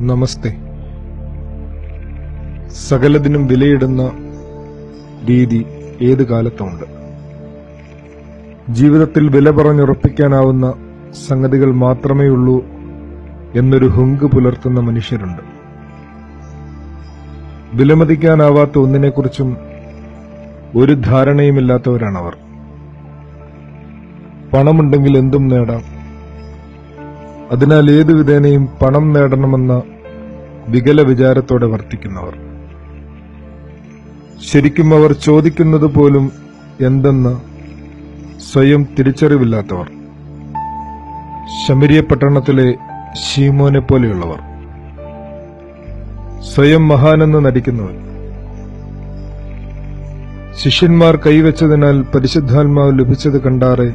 നമസ്തേ. സകലതിനും വിലയിടുന്ന രീതി ഏത് കാലത്തുമുണ്ട് ജീവിതത്തിൽ വില പറഞ്ഞുറപ്പിക്കാനാവുന്ന സംഗതികൾ മാത്രമേ ഉള്ളൂ എന്നൊരു ഹുങ്ക് പുലർത്തുന്ന മനുഷ്യരുണ്ട്. വിലമതിക്കാനാവാത്ത ഒന്നിനെക്കുറിച്ചും ഒരു ധാരണയുമില്ലാത്തവരാണവർ. പണമുണ്ടെങ്കിൽ എന്തും നേടാം. അതിനാൽ ഏതു വിധേനയും പണം നേടണമെന്ന വികല വിചാരത്തോടെ വർത്തിക്കുന്നവർ. ശരിക്കും അവർ ചോദിക്കുന്നത് പോലും എന്തെന്ന് സ്വയം തിരിച്ചറിവില്ലാത്തവർ. ശമരിയ പട്ടണത്തിലെ ഷീമോനെ പോലെയുള്ളവർ. സ്വയം മഹാനെന്ന് നടിക്കുന്നവർ ശിഷ്യന്മാർ കൈവച്ചതിനാൽ പരിശുദ്ധാത്മാവ് ലഭിച്ചത് കണ്ടാറെ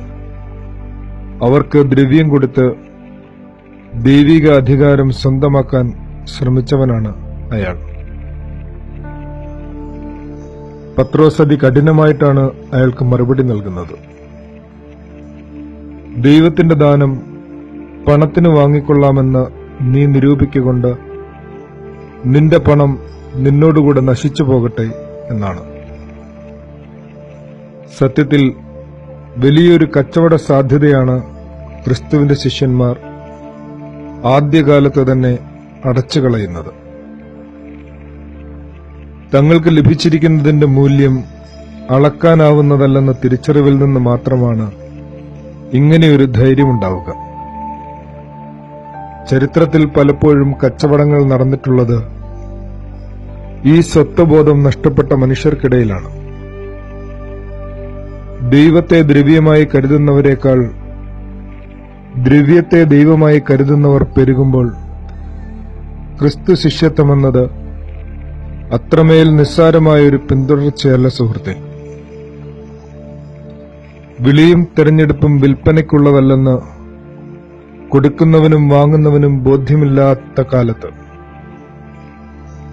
അവർക്ക് ദ്രവ്യം കൊടുത്ത് ദൈവിക അധികാരം സ്വന്തമാക്കാൻ ശ്രമിച്ചവനാണ് അയാൾ. പത്രോസതി കഠിനമായിട്ടാണ് അയാൾക്ക് മറുപടി നൽകുന്നത്. ദൈവത്തിന്റെ ദാനം പണത്തിന് വാങ്ങിക്കൊള്ളാമെന്ന് നീ നിരൂപിക്കൊണ്ട് നിന്റെ പണം നിന്നോടുകൂടെ നശിച്ചു പോകട്ടെ എന്നാണ്. സത്യത്തിൽ വലിയൊരു കച്ചവട സാധ്യതയാണ് ക്രിസ്തുവിന്റെ ശിഷ്യന്മാർ ആദ്യകാലത്ത് തന്നെ അടച്ചു കളയുന്നത് തങ്ങൾക്ക് ലഭിച്ചിരിക്കുന്നതിന്റെ മൂല്യം അളക്കാനാവുന്നതല്ലെന്ന തിരിച്ചറിവിൽ നിന്ന് മാത്രമാണ് ഇങ്ങനെയൊരു ധൈര്യമുണ്ടാവുക ചരിത്രത്തിൽ പലപ്പോഴും കച്ചവടങ്ങൾ നടന്നിട്ടുള്ളത് ഈ സ്വത്വബോധം നഷ്ടപ്പെട്ട മനുഷ്യർക്കിടയിലാണ്. ദൈവത്തെ ദ്രവ്യമായി കരുതുന്നവരെക്കാൾ ദ്രവ്യത്തെ ദൈവമായി കരുതുന്നവർ പെരുകുമ്പോൾ ക്രിസ്തു ശിഷ്യത്വമെന്നത് അത്രമേൽ നിസ്സാരമായ ഒരു പിന്തുടർച്ചയല്ല സുഹൃത്തെ. വിളിയും തെരഞ്ഞെടുപ്പും വിൽപ്പനയ്ക്കുള്ളതല്ലെന്ന് കൊടുക്കുന്നവനും വാങ്ങുന്നവനും ബോധ്യമില്ലാത്ത കാലത്ത്.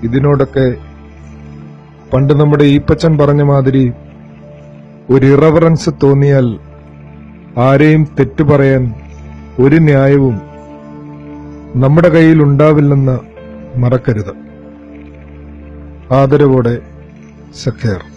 ഇതിനോടൊക്കെ പണ്ട് നമ്മുടെ ഈപ്പച്ചൻ പറഞ്ഞ മാതിരി ഒരു ഇറവറൻസ് തോന്നിയാൽ ആരെയും തെറ്റു പറയാൻ ഒരു ന്യായവും നമ്മുടെ കയ്യിൽ ഉണ്ടാവില്ലെന്ന് മറക്കരുത്. ആദരവോടെ സഖേർ